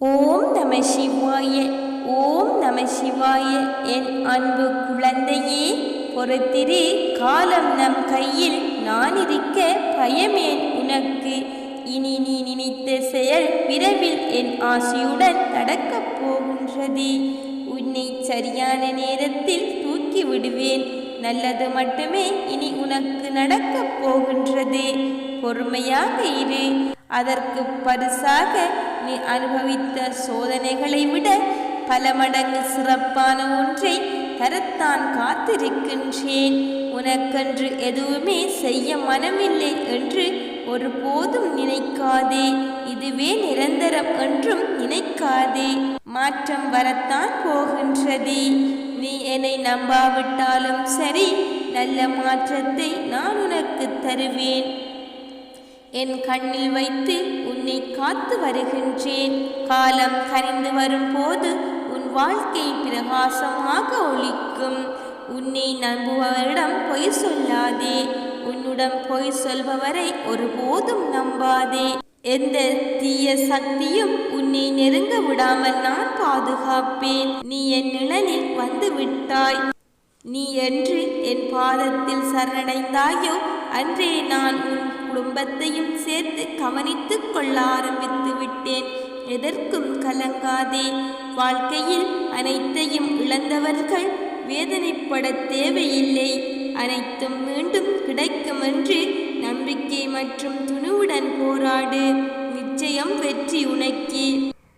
ஓம் நம சிவாய ஓம் நம சிவாய. என் அன்பு குழந்தையே பொறுத்திரு காலம் நம் கையில் நான் இருக்க பயமேன் உனக்கு. இனி நீ நினைத்த செயல் விரைவில் என் ஆசையுடன் நடக்கப் போகின்றது. உன்னை சரியான நேரத்தில் தூக்கி விடுவேன். நல்லது மட்டுமே இனி உனக்கு நடக்கப் போகின்றது. பொறுமையாக இரு. அதற்கு பரிசாக நீ அனுபவித்த சோதனைகளை விட பல மடங்கு சிறப்பான ஒன்றை தரத்தான் காத்திருக்கின்றேன். உனக்கென்று எதுவுமே செய்ய மனமில்லை என்று ஒருபோதும் நினைக்காதே. இதுவே நிரந்தரம் என்றும் நினைக்காதே. மாற்றம் வரத்தான் போகின்றது. நீ என்னை நம்பாவிட்டாலும் சரி நல்ல மாற்றத்தை நான் உனக்கு தருவேன். என் கண்ணில் வைத்து உன் காத்து வருகின்றேன். காலம் கனிந்து வரும்போது உன் வாழ்க்கை பிரகாசமாக ஒழிக்கும் உன்னை நம்புபவரிடம் பொய் சொல்லாதே. உன்னுடன் பொய் சொல்பவரை ஒருபோதும் நம்பாதே. எந்த தீய சக்தியும் உன்னை நெருங்க விடாமல் நான் பாதுகாப்பேன். நீ என் நிழலில் வந்து விட்டாய். நீ என்று என் பாதத்தில் சரணடைந்தாயோ அன்றே நான் உன் குடும்பத்தையும் சேர்த்து கவனித்துக் கொள்ள ஆரம்பித்து விட்டேன் எதற்கும் கலங்காதே. வாழ்க்கையில் அனைத்தையும் இழந்தவர்கள் வேதனைப்பட தேவையில்லை. அனைத்தும் மீண்டும் கிடைக்கும் என்று நம்பிக்கை மற்றும் துணிவுடன் போராடு. நிச்சயம் வெற்றி உனக்கு.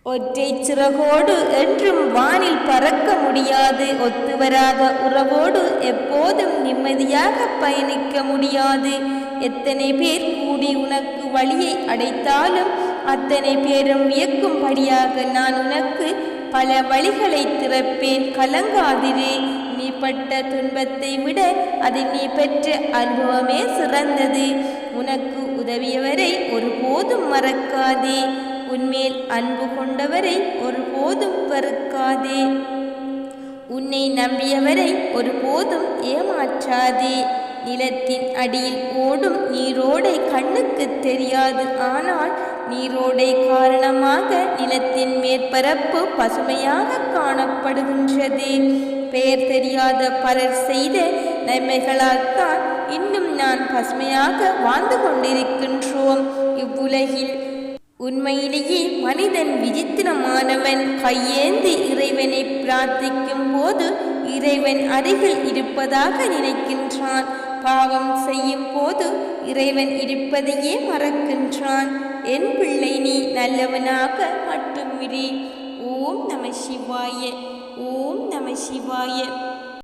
ஒற்றை சிறகோடு என்றும் வானில் பறக்க முடியாது. ஒத்துவராத உறவோடு எப்போதும் நிம்மதியாக பயணிக்க முடியாது. எத்தனை பேர் கூடி உனக்கு வழியை அடைத்தாலும் அத்தனை பேரும் வியக்கும்படியாக நான் உனக்கு பல வழிகளை திறப்பேன். கலங்காதிரே நீ பட்ட துன்பத்தை விட அது நீ பெற்ற அனுபவமே சிறந்தது. உனக்கு உதவியவரை ஒருபோதும் மறக்காதே. உன்மேல் அன்பு கொண்டவரை ஒருபோதும் வெறுக்காதே. உன்னை நம்பியவரை ஒருபோதும் ஏமாற்றாதே. நிலத்தின் அடியில் ஓடும் நீரோடை கண்ணுக்கு தெரியாது. ஆனால் நீரோடை காரணமாக நிலத்தின் மேற்பரப்பு பசுமையாக காணப்படுகின்றது. பெயர் தெரியாத பலர் செய்த நன்மைகளால் தான் இன்னும் நான் பசுமையாக வாழ்ந்து கொண்டிருக்கின்றோம். இவ்வுலகில் உண்மையிலேயே மனிதன் விசித்திரமானவன். கையேந்தி இறைவனை பிரார்த்திக்கும் போது இறைவன் அருகில் இருப்பதாக நினைக்கின்றான். பாவம் செய்யும் போது இறைவன் இருப்பதையே மறக்கின்றான். என் பிள்ளை நீ நல்லவனாக மட்டும் இரு. ஓம் நம சிவாய. ஓம் நம சிவாய.